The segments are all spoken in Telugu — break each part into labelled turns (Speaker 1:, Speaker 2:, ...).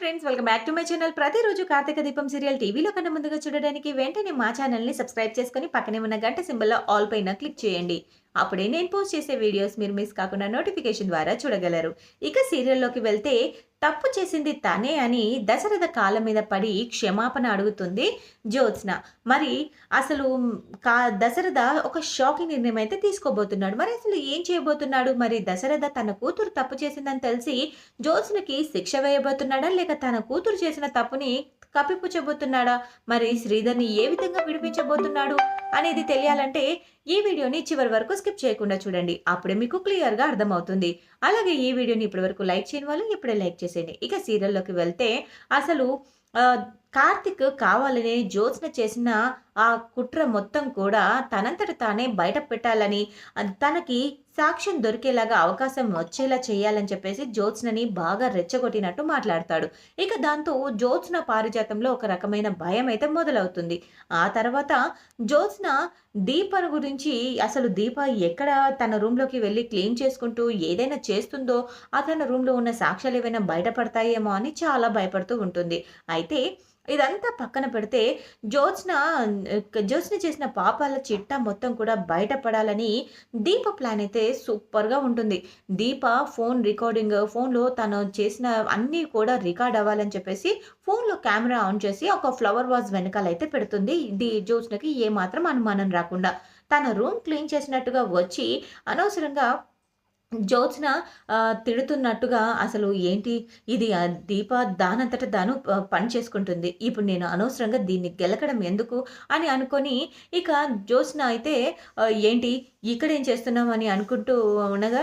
Speaker 1: Friends welcome back to my channel ప్రతిరోజు కార్తీక దీపం సీరియల్ టీవీలో కన్నా ముందుగా చూడడానికి వెంటనే మా ఛానల్ని సబ్స్క్రైబ్ చేసుకొని పక్కనే ఉన్న గంట సింబల్లో ఆల్ పైన క్లిక్ చేయండి. అప్పుడే నేను పోస్ట్ చేసే వీడియోస్ మీరు మిస్ కాకుండా నోటిఫికేషన్ ద్వారా చూడగలరు. ఇక సీరియల్లోకి వెళ్తే తప్పు చేసింది తనే అని దశరథ కాళ్ళ మీద పడి క్షమాపణ అడుగుతుంది జ్యోత్స్న. మరి అసలు కా దశరథ ఒక షాకింగ్ నిర్ణయం అయితే తీసుకోబోతున్నాడు. మరి అసలు ఏం చేయబోతున్నాడు? మరి దశరథ తన కూతురు తప్పు చేసిందని తెలిసి జ్యోత్స్నకి శిక్ష వేయబోతున్నాడా? లేక తన కూతురు చేసిన తప్పుని కప్పిపుచ్చబోతున్నాడా మరి శ్రీధర్ని ఏ విధంగా విడిపించబోతున్నాడు? అనేది తెలియాలంటే ఈ వీడియోని చివరి వరకు స్కిప్ చేయకుండా చూడండి. అప్పుడే మీకు క్లియర్గా అర్థమవుతుంది. అలాగే ఈ వీడియోని ఇప్పటి వరకు లైక్ చేయని వాళ్ళు ఇప్పుడే లైక్ చేసేయండి. ఇక సీరియల్లోకి వెళ్తే అసలు కార్తిక్ కావాలని జ్యోత్స్న చేసిన ఆ కుట్ర మొత్తం కూడా తనంతట తానే బయట పెట్టాలని తనకి సాక్ష్యం దొరికేలాగా అవకాశం వచ్చేలా చేయాలని చెప్పేసి జ్యోత్స్నని బాగా రెచ్చగొట్టినట్టు మాట్లాడతాడు. ఇక దాంతో జ్యోత్స్న పారిజాతంలో ఒక రకమైన భయం అయితే మొదలవుతుంది. ఆ తర్వాత జ్యోత్స్న దీపను గురించి అసలు దీప ఎక్కడ తన రూమ్లోకి వెళ్ళి క్లీన్ చేసుకుంటూ ఏదైనా చేస్తుందో ఆ తన రూమ్లో ఉన్న సాక్ష్యాలు ఏవైనా బయటపడతాయేమో అని చాలా భయపడుతూ ఉంటుంది. అయితే ఇదంతా పక్కన పెడితే జ్యోత్స్న జ్యోత్స్న చేసిన పాపాల చిట్టా మొత్తం కూడా బయటపడాలని దీప ప్లాన్ అయితే సూపర్గా ఉంటుంది. దీప ఫోన్ రికార్డింగ్ ఫోన్లో తను చేసిన అన్నీ కూడా రికార్డ్ అవ్వాలని చెప్పేసి ఫోన్లో కెమెరా ఆన్ చేసి ఒక ఫ్లవర్ వాజ్ వెనకాల అయితే పెడుతుంది. ది జ్యోత్స్నకి ఏమాత్రం అనుమానం రాకుండా తన రూమ్ క్లీన్ చేసినట్టుగా వచ్చి అనవసరంగా జ్యోత్స్న తిడుతున్నట్టుగా అసలు ఏంటి ఇది? ఆ దీప దానంతట దాను పని చేసుకుంటుంది. ఇప్పుడు నేను అనవసరంగా దీన్ని గెలకడం ఎందుకు అని అనుకొని ఇక జ్యోత్స్న అయితే ఏంటి? ఇక్కడేం చేస్తున్నాం అని అనుకుంటూ ఉండగా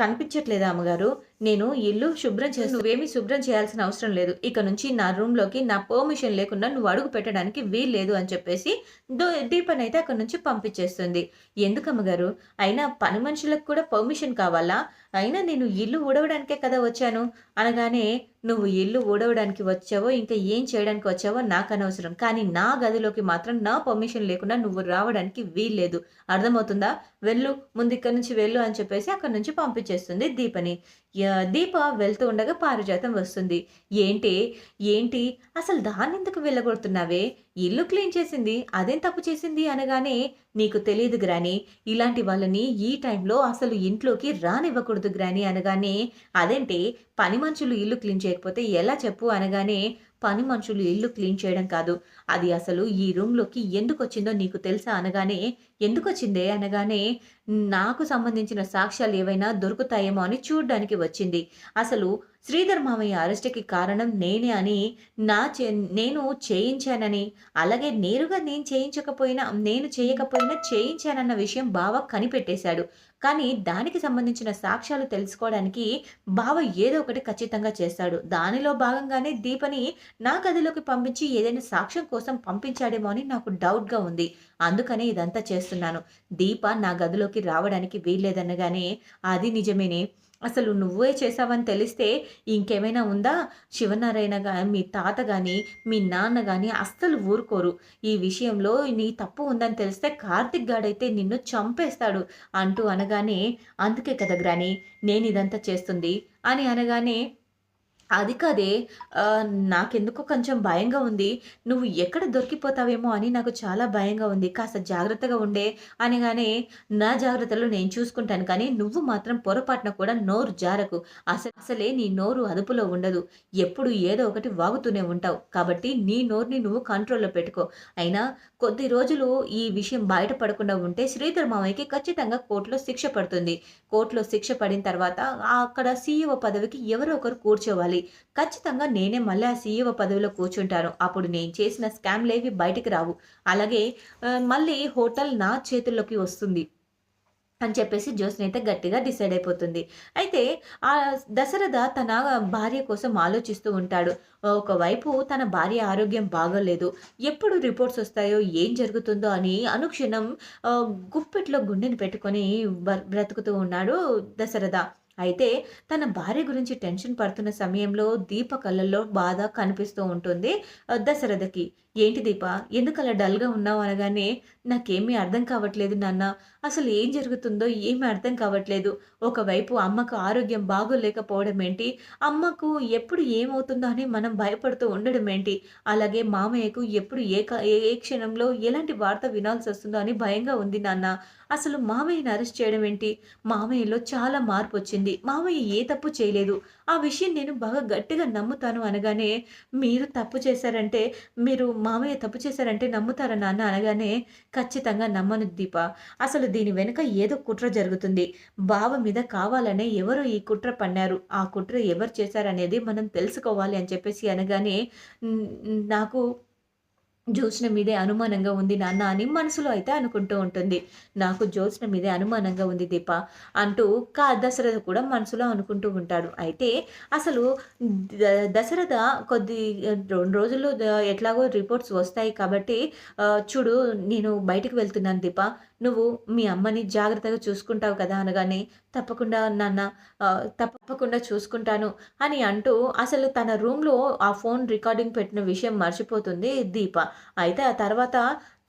Speaker 1: కనిపించట్లేదు అమ్మగారు? నేను ఇల్లు శుభ్రం చేసి నువ్వేమీ శుభ్రం చేయాల్సిన అవసరం లేదు. ఇక నుంచి నా రూమ్లోకి నా పర్మిషన్ లేకుండా నువ్వు అడుగు పెట్టడానికి వీల్లేదు అని చెప్పేసి దీపన్ అయితే అక్కడ నుంచి పంపించేస్తుంది. ఎందుకు అమ్మగారు అయినా పని మనుషులకు కూడా పర్మిషన్ కావాలా? అయినా నేను ఇల్లు ఊడవడానికే కదా వచ్చాను? అనగానే నువ్వు ఇల్లు ఊడవడానికి వచ్చావో ఇంకా ఏం చేయడానికి వచ్చావో నాకు అనవసరం. కానీ నా గదిలోకి మాత్రం నా పర్మిషన్ లేకుండా నువ్వు రావడానికి వీల్లేదు. అర్థమవుతుందా? వెళ్ళు ముందు ఇక్కడ నుంచి వెళ్ళు అని చెప్పేసి అక్కడ నుంచి పంపించేస్తుంది దీపని. దీప వెళ్తూ ఉండగా పారిజాతం వస్తుంది. ఏంటి? ఏంటి? అసలు దాన్ని ఎందుకు వెళ్ళగొడుతున్నావే? ఇల్లు క్లీన్ చేసింది అదేం తప్పు చేసింది అనగానే నీకు తెలియదు గ్రాని ఇలాంటి వాళ్ళని ఈ టైంలో అసలు ఇంట్లోకి రానివ్వకూడదు గ్రాని అనగానే అదేంటి? పని మనుషులు ఇల్లు క్లీన్ చేయకపోతే ఎలా చెప్పు అనగానే పని మనుషులు ఇల్లు క్లీన్ చేయడం కాదు. అది అసలు ఈ రూమ్లోకి ఎందుకు వచ్చిందో నీకు తెలుసా అనగానే ఎందుకు వచ్చిందే అనగానే నాకు సంబంధించిన సాక్ష్యాలు ఏవైనా దొరుకుతాయేమో అని చూడ్డానికి వచ్చింది. అసలు శ్రీధర్ మామయ్య అరెస్ట్కి కారణం నేనే అని నా చే నేను చేయించానని అలాగే నేరుగా నేను చేయించకపోయినా నేను చేయకపోయినా చేయించానన్న విషయం బావ కనిపెట్టేశాడు. కానీ దానికి సంబంధించిన సాక్ష్యాలు తెలుసుకోవడానికి బావ ఏదో ఒకటి ఖచ్చితంగా చేస్తాడు. దానిలో భాగంగానే దీపని నా గదిలోకి పంపించి ఏదైనా సాక్ష్యం కోసం పంపించాడేమో అని నాకు డౌట్గా ఉంది. అందుకనే ఇదంతా చేస్తున్నాను. దీప నా గదిలోకి రావడానికి వీల్లేదనగానే అది నిజమేనే? అసలు నువ్వే చేసావని తెలిస్తే ఇంకేమైనా ఉందా? శివనారాయణ కానీ మీ తాత కానీ మీ నాన్న కానీ అస్సలు ఊరుకోరు. ఈ విషయంలో నీ తప్పు ఉందని తెలిస్తే కార్తిక్ గాడైతే నిన్ను చంపేస్తాడు అంటూ అనగానే అందుకే కదా గ్రాని నేను ఇదంతా చేస్తుంది అని అనగానే అది కాదే నాకెందుకో కొంచెం భయంగా ఉంది. నువ్వు ఎక్కడ దొరికిపోతావేమో అని నాకు చాలా భయంగా ఉంది. కాస్త జాగ్రత్తగా ఉండే అనగానే నా జాగ్రత్తలు నేను చూసుకుంటాను. కానీ నువ్వు మాత్రం పొరపాటున కూడా నోరు జారకు. అసలు అసలే నీ నోరు అదుపులో ఉండదు. ఎప్పుడు ఏదో ఒకటి వాగుతూనే ఉంటావు. కాబట్టి నీ నోరుని నువ్వు కంట్రోల్లో పెట్టుకో. అయినా కొద్ది రోజులు ఈ విషయం బయటపడకుండా ఉంటే శ్రీధర్ మామయ్యకి ఖచ్చితంగా కోర్టులో శిక్ష పడుతుంది. కోర్టులో శిక్ష పడిన తర్వాత అక్కడ సీఈఓ పదవికి ఎవరో ఒకరు కూర్చోవాలి. ఖచ్చితంగా నేనే మళ్ళీ ఆ సీఈఓ పదవిలో కూర్చుంటాను. అప్పుడు నేను చేసిన స్కామ్లేవి బయటికి రావు. అలాగే మళ్ళీ హోటల్ నా చేతుల్లోకి వస్తుంది. అని చెప్పేసి జ్యోత్స్న అయితే గట్టిగా డిసైడ్ అయిపోతుంది. అయితే ఆ దశరథ తన భార్య కోసం ఆలోచిస్తూ ఉంటాడు. ఒకవైపు తన భార్య ఆరోగ్యం బాగోలేదు. ఎప్పుడు రిపోర్ట్స్ వస్తాయో ఏం జరుగుతుందో అని అనుక్షణం గుప్పెట్లో గుండెని పెట్టుకొని బ- బ్రతుకుతూ ఉన్నాడు దశరథ. అయితే తన భార్య గురించి టెన్షన్ పడుతున్న సమయంలో దీప కళ్ళల్లో బాధ కనిపిస్తూ ఉంటుంది దశరథకి. ఏంటి దీప ఎందుకు అలా డల్గా ఉన్నావు అనగానే నాకేమీ అర్థం కావట్లేదు నాన్న. అసలు ఏం జరుగుతుందో ఏమీ అర్థం కావట్లేదు. ఒకవైపు అమ్మకు ఆరోగ్యం బాగోలేకపోవడం ఏంటి, అమ్మకు ఎప్పుడు ఏమవుతుందో అని మనం భయపడుతూ ఉండడం ఏంటి, అలాగే మామయ్యకు ఎప్పుడు ఏ ఏ ఏ క్షణంలో ఎలాంటి వార్త వినాల్సి వస్తుందో అని భయంగా ఉంది నాన్న. అసలు మామయ్యని అరెస్ట్ చేయడం ఏంటి? మామయ్యలో చాలా మార్పు వచ్చింది మామయ్య ఏ తప్పు చేయలేదు. ఆ విషయం నేను బాగా గట్టిగా నమ్ముతాను అనగానే, మీరు తప్పు చేశారంటే మీరు మామయ్య తప్పు చేశారంటే నమ్ముతారా నాన్న అనగానే, ఖచ్చితంగా నమ్మను దీప. అసలు దీని వెనుక ఏదో కుట్ర జరుగుతుంది. బావ మీద కావాలనే ఎవరో ఈ కుట్ర పన్నారు. ఆ కుట్ర ఎవరు చేశారనేది మనం తెలుసుకోవాలి అని చెప్పేసి అనగానే, నాకు జ్యోత్స్న మీదే అనుమానంగా ఉంది నాన్న అని మనసులో అయితే అనుకుంటూ ఉంటుంది. నాకు జ్యోత్స్న మీదే అనుమానంగా ఉంది దీప అంటూ కా దశరథ కూడా మనసులో అనుకుంటూ ఉంటాడు. అయితే అసలు దశరథ కొద్ది రెండు రోజుల్లో ఎట్లాగో రిపోర్ట్స్ వస్తాయి కాబట్టి చూడు నేను బయటకు వెళ్తున్నాను దీప. నువ్వు మీ అమ్మని జాగ్రత్తగా చూసుకుంటావు కదా! అనగానే, తప్పకుండా నాన్న తప్పకుండా చూసుకుంటాను అని అంటూ అసలు తన రూమ్‌లో ఆ ఫోన్ రికార్డింగ్ పెట్టిన విషయం మర్చిపోతుంది దీప. అయితే ఆ తర్వాత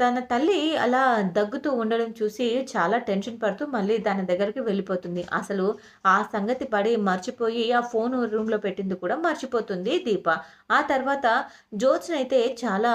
Speaker 1: తన తల్లి అలా దగ్గుతూ ఉండడం చూసి చాలా టెన్షన్ పడుతూ మళ్ళీ తన దగ్గరికి వెళ్ళిపోతుంది. అసలు ఆ సంగతి పడి మర్చిపోయి ఆ ఫోన్ రూమ్‌లో పెట్టింది కూడా మర్చిపోతుంది దీప. ఆ తర్వాత జ్యోత్స్న అయితే చాలా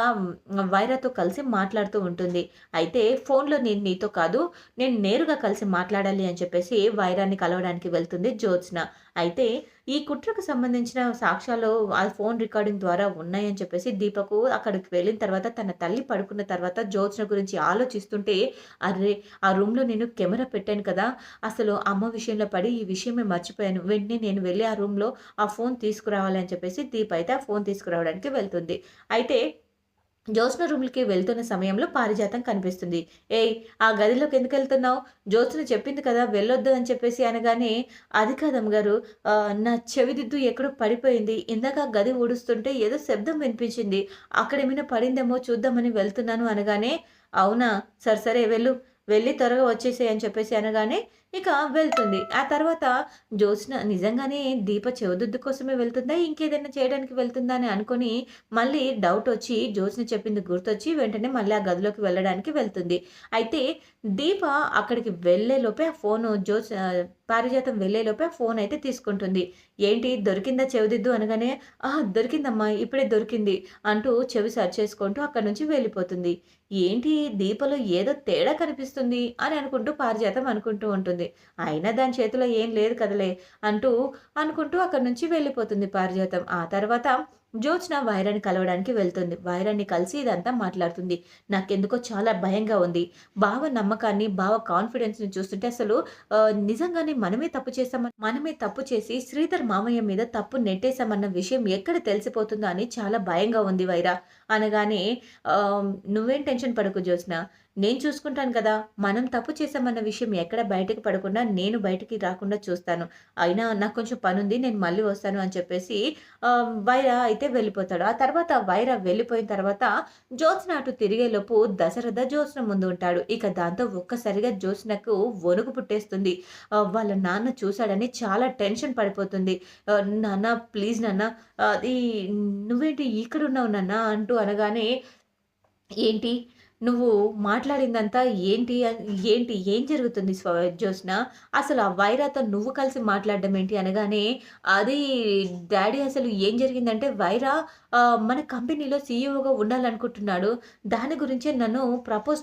Speaker 1: వైరాతో కలిసి మాట్లాడుతూ ఉంటుంది. అయితే ఫోన్‌లో నేను నీతో కాదు, నేను నేరుగా కలిసి మాట్లాడాలి అని చెప్పేసి వైరాన్ని కలవడానికి వెళ్తుంది జ్యోత్స్న. అయితే ఈ కుట్రకు సంబంధించిన సాక్ష్యాలు ఆ ఫోన్ రికార్డింగ్ ద్వారా ఉన్నాయని చెప్పేసి దీపకు అక్కడికి వెళ్ళిన తర్వాత తన తల్లి పడుకున్న తర్వాత జ్యోత్స్న గురించి ఆలోచిస్తుంటే, అరే ఆ రూమ్‌లో నేను కెమెరా పెట్టాను కదా! అసలు అమ్మ విషయంలో పడి ఈ విషయమే మర్చిపోయాను. వెంటనే నేను వెళ్ళి ఆ రూమ్‌లో ఆ ఫోన్ తీసుకురావాలని చెప్పేసి దీప్ అయితే ఆ ఫోన్ తీసుకురావడానికి వెళ్తుంది. అయితే జ్యోత్స్న రూమ్‌కి వెళ్తున్న సమయంలో పారిజాతం కనిపిస్తుంది. "ఏయ్! ఆ గదిలోకి ఎందుకెళ్తున్నావు? జ్యోత్స్న చెప్పింది కదా! వెళ్ళొద్దు అని చెప్పేసి" అనగానే, "అది కాదమ్మగారు నా చెవిదిద్దు ఎక్కడో పడిపోయింది. ఇందాక గది ఊడుస్తుంటే ఏదో శబ్దం వినిపించింది. అక్కడేమైనా పడిందేమో చూద్దామని వెళ్తున్నాను" అనగానే, "అవునా! సరే సరే వెళ్ళు. వెళ్ళి త్వరగా వచ్చేసేయ్" అని చెప్పేసి అనగానే ఇక వెళ్తుంది. ఆ తర్వాత జ్యోత్స్న నిజంగానే దీప చెవదుద్దు కోసమే వెళ్తుందా? ఇంకేదైనా చేయడానికి వెళ్తుందా? అని అనుకుని మళ్ళీ డౌట్ వచ్చి జ్యోత్స్న చెప్పింది గుర్తొచ్చి వెంటనే మళ్ళీ ఆ గదిలోకి వెళ్ళడానికి వెళ్తుంది. అయితే దీప అక్కడికి వెళ్ళేలోపే ఆ ఫోను జ్యోత్స్ పారిజాతం వెళ్ళేలోపే ఫోన్ అయితే తీసుకుంటుంది. "ఏంటి దొరికిందా చెవిదిద్దు?" అనగానే, "ఆ! దొరికిందమ్మా. ఇప్పుడే దొరికింది" అంటూ చెవి సర్చ్ చేసుకుంటూ అక్కడి నుంచి వెళ్ళిపోతుంది. ఏంటి దీపలో ఏదో తేడా కనిపిస్తుంది అని అనుకుంటూ పారిజాతం అనుకుంటూ ఉంటుంది. అయినా దాని చేతిలో ఏం లేదు కదలే అంటూ అనుకుంటూ అక్కడి నుంచి వెళ్ళిపోతుంది పారిజాతం. ఆ తర్వాత జ్యోత్స్న వైరాన్ని కలవడానికి వెళ్తుంది. వైరాన్ని కలిసి ఇదంతా మాట్లాడుతుంది. "నాకెందుకో చాలా భయంగా ఉంది. బావ నమ్మకాన్ని, బావ కాన్ఫిడెన్స్‌ని చూస్తుంటే అసలు నిజంగానే మనమే తప్పు చేసామని మనమే తప్పు చేసి శ్రీధర్ మామయ్య మీద తప్పు నెట్టేశామన్న విషయం ఎక్కడ తెలిసిపోతుందో అని చాలా భయంగా ఉంది వైరా" అనగానే "నువ్వేం టెన్షన్ పడకు జ్యోత్స్న. నేను చూసుకుంటాను కదా! మనం తప్పు చేశామన్న విషయం ఎక్కడ బయటకు పడకుండా నేను బయటికి రాకుండా చూస్తాను. అయినా నాకు కొంచెం పనుంది. నేను మళ్ళీ వస్తాను" అని చెప్పేసి వైర అయితే వెళ్ళిపోతాడు. ఆ తర్వాత వైర వెళ్ళిపోయిన తర్వాత జ్యోత్స్న అటు తిరిగేలోపు దశరథ జ్యోత్స్న ముందు ఉంటాడు. ఇక దాంతో ఒక్కసారిగా జ్యోత్స్నకు వణుకు పుట్టేస్తుంది. వాళ్ళ నాన్న చూశాడని చాలా టెన్షన్ పడిపోతుంది. "నాన్న ప్లీజ్ నాన్న అది నువ్వేంటి ఇక్కడ ఉన్నావు నాన్న" అంటూ అనగానే, "ఏంటి? నువ్వు మాట్లాడిందంతా ఏంటి? ఏంటి? ఏం జరుగుతుంది స్వ జ్యోత్స్న? అసలు ఆ వైరాతో నువ్వు కలిసి మాట్లాడడం ఏంటి?" అనగానే, "అది డాడీ అసలు ఏం జరిగిందంటే వైరా మన కంపెనీలో సీఈఓగా ఉండాలనుకుంటున్నాడు. దాని గురించే నన్ను ప్రపోజ్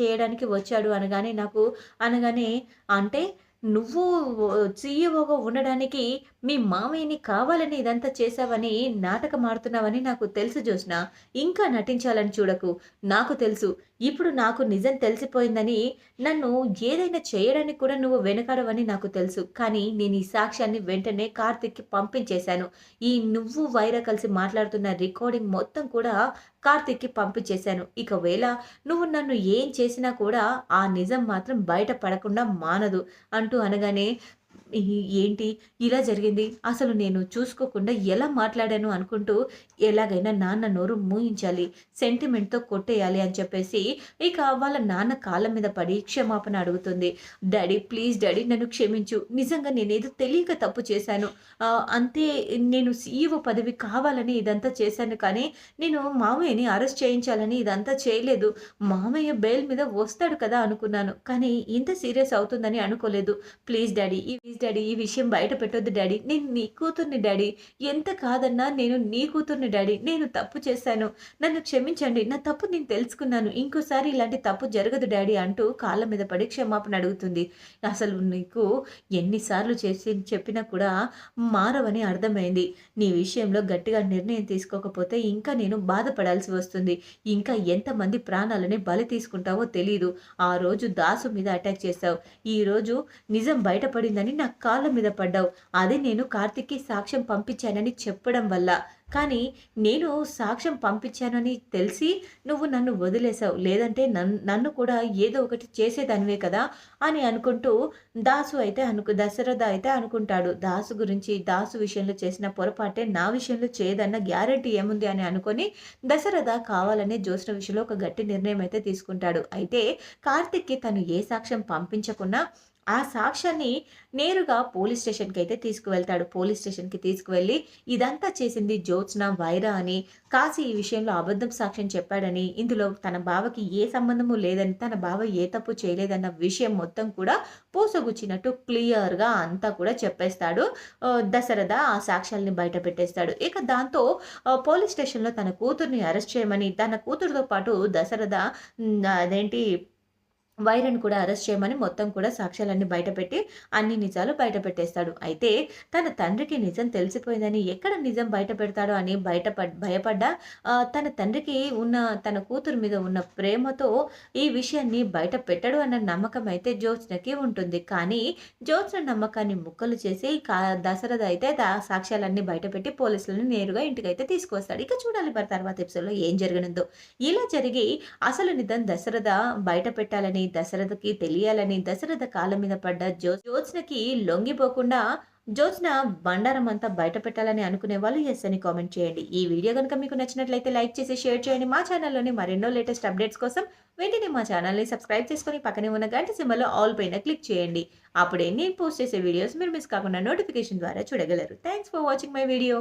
Speaker 1: చేయడానికి వచ్చాడు" అనగానే నాకు అనగానే, "అంటే నువ్వు సీఈఓగా ఉండడానికి మీ మామయ్యని కావాలని ఇదంతా చేశావని నాటకం ఆడుతున్నావని నాకు తెలుసు జోష్న ఇంకా నటించాలని చూడకు. నాకు తెలుసు. ఇప్పుడు నాకు నిజం తెలిసిపోయిందని నన్ను ఏదైనా చేయడానికి కూడా నువ్వు వెనకాడవని నాకు తెలుసు. కానీ నేను ఈ సాక్ష్యాన్ని వెంటనే కార్తిక్కి పంపించేశాను. ఈ నువ్వు, వైరా కలిసి మాట్లాడుతున్న రికార్డింగ్ మొత్తం కూడా కార్తిక్కి పంపించేశాను. ఇకవేళ నువ్వు నన్ను ఏం చేసినా కూడా ఆ నిజం మాత్రం బయట పడకుండా మానదు" అంటూ అనగానే ఏంటి ఇలా జరిగింది? అసలు నేను చూసుకోకుండా ఎలా మాట్లాడాను అనుకుంటూ ఎలాగైనా నాన్న నోరు మూయించాలి. సెంటిమెంట్‌తో కొట్టేయాలి అని చెప్పేసి ఇక వాళ్ళ నాన్న కాళ్ళ మీద పడి క్షమాపణ అడుగుతుంది. డాడీ ప్లీజ్ డాడీ నన్ను క్షమించు. నిజంగా నేనేదో తెలియక తప్పు చేశాను. అంతే నేను సీఈఓ పదవి కావాలని ఇదంతా చేశాను కానీ నేను మామయ్యని అరెస్ట్ చేయించాలని ఇదంతా చేయలేదు. మామయ్య బెయిల్ మీద వస్తాడు కదా అనుకున్నాను. కానీ ఇంత సీరియస్ అవుతుందని అనుకోలేదు. ప్లీజ్ డాడీ ఈ ప్లీజ్ డాడీ ఈ విషయం బయట పెట్టొద్దు డాడీ. నేను నీ కూతుర్ని డాడీ. ఎంత కాదన్నా నేను నీ కూతుర్ని డాడీ. నేను తప్పు చేశాను. నన్ను క్షమించండి. నా తప్పు నేను తెలుసుకున్నాను. ఇంకోసారి ఇలాంటి తప్పు జరగదు డాడీ అంటూ కాళ్ళ మీద పడి క్షమాపణ అడుగుతుంది. అసలు నీకు ఎన్నిసార్లు చేసి చెప్పినా కూడా మారవని అర్థమైంది. నీ విషయంలో గట్టిగా నిర్ణయం తీసుకోకపోతే ఇంకా నేను బాధపడాల్సి వస్తుంది. ఇంకా ఎంతమంది ప్రాణాలని బలి తీసుకుంటావో తెలియదు ఆ రోజు దాసు మీద అటాక్ చేశావు. ఈరోజు నిజం బయటపడిందని నా కాళ్ళ మీద పడ్డావు. అది నేను కార్తిక్కి సాక్ష్యం పంపించానని చెప్పడం వల్ల. కానీ నేను సాక్ష్యం పంపించానని తెలిసి నువ్వు నన్ను వదిలేసావు. లేదంటే నన్ను నన్ను కూడా ఏదో ఒకటి చేసేదానివే కదా! అని అనుకుంటూ దాసు అయితే అనుకు దశరథ అయితే అనుకుంటాడు. దాసు గురించి దాసు విషయంలో చేసిన పొరపాటే నా విషయంలో చేయదన్న గ్యారంటీ ఏముంది అని అనుకొని దశరథ కావాలనే జ్యోత్స్న విషయంలో ఒక గట్టి నిర్ణయం అయితే తీసుకుంటాడు. అయితే కార్తిక్కి తను ఏ సాక్ష్యం పంపించకున్నా ఆ సాక్ష్యాన్ని నేరుగా పోలీస్ స్టేషన్‌కి అయితే తీసుకువెళ్తాడు. పోలీస్ స్టేషన్‌కి తీసుకువెళ్ళి ఇదంతా చేసింది జ్యోత్స్న, వైరా అని, కాశీ ఈ విషయంలో అబద్ధం సాక్ష్యం చెప్పాడని, ఇందులో తన బావకి ఏ సంబంధము లేదని, తన బావ ఏ తప్పు చేయలేదన్న విషయం మొత్తం కూడా పూసగుచ్చినట్టు క్లియర్‌గా అంతా కూడా చెప్పేస్తాడు. దశరథ ఆ సాక్ష్యాలని బయట పెట్టేస్తాడు. ఇక దాంతో పోలీస్ స్టేషన్‌లో తన కూతుర్ని అరెస్ట్ చేయమని, తన కూతురుతో పాటు దశరథ అదేంటి వైరన్ కూడా అరెస్ట్ చేయమని మొత్తం కూడా సాక్ష్యాలన్నీ బయటపెట్టి అన్ని నిజాలు బయటపెట్టేస్తాడు. అయితే తన తండ్రికి నిజం తెలిసిపోయిందని ఎక్కడ నిజం బయట పెడతాడో అని బయట భయపడ్డా భయపడ్డ తన తండ్రికి ఉన్న తన కూతురు మీద ఉన్న ప్రేమతో ఈ విషయాన్ని బయట పెట్టడు అన్న నమ్మకం అయితే జ్యోత్స్నకి ఉంటుంది. కానీ జ్యోత్స్న నమ్మకాన్ని ముక్కలు చేసి కా దశరథ అయితే సాక్ష్యాలన్నీ బయటపెట్టి పోలీసులని నేరుగా ఇంటికైతే తీసుకొస్తాడు. ఇక చూడాలి మరి తర్వాత ఎపిసోడ్‌లో ఏం జరగనుందో. ఇలా జరిగి అసలు నిజం దశరథ బయట పెట్టాలని, దశరథకి తెలియాలని దశరథ కాళ్ళ మీద పడ్డ జ్యో జ్యోత్స్నకి లొంగిపోకుండా జ్యోత్స్న బండారం అంతా బయట పెట్టాలని అనుకునే వాళ్ళు ఎస్ అని కామెంట్ చేయండి. ఈ వీడియో కనుక మీకు నచ్చినట్లయితే లైక్ చేసి షేర్ చేయండి. మా ఛానల్‌లోని మరెన్నో లేటెస్ట్ అప్డేట్స్ కోసం వెంటనే మా ఛానల్‌ని సబ్స్క్రైబ్ చేసుకొని పక్కనే ఉన్న గంట సింబల్‌లో ఆల్ పైన క్లిక్ చేయండి. అప్పుడే నేను పోస్ట్ చేసే వీడియోస్ మీరు మిస్ కాకుండా నోటిఫికేషన్ ద్వారా చూడగలరు. Thanks for watching my video.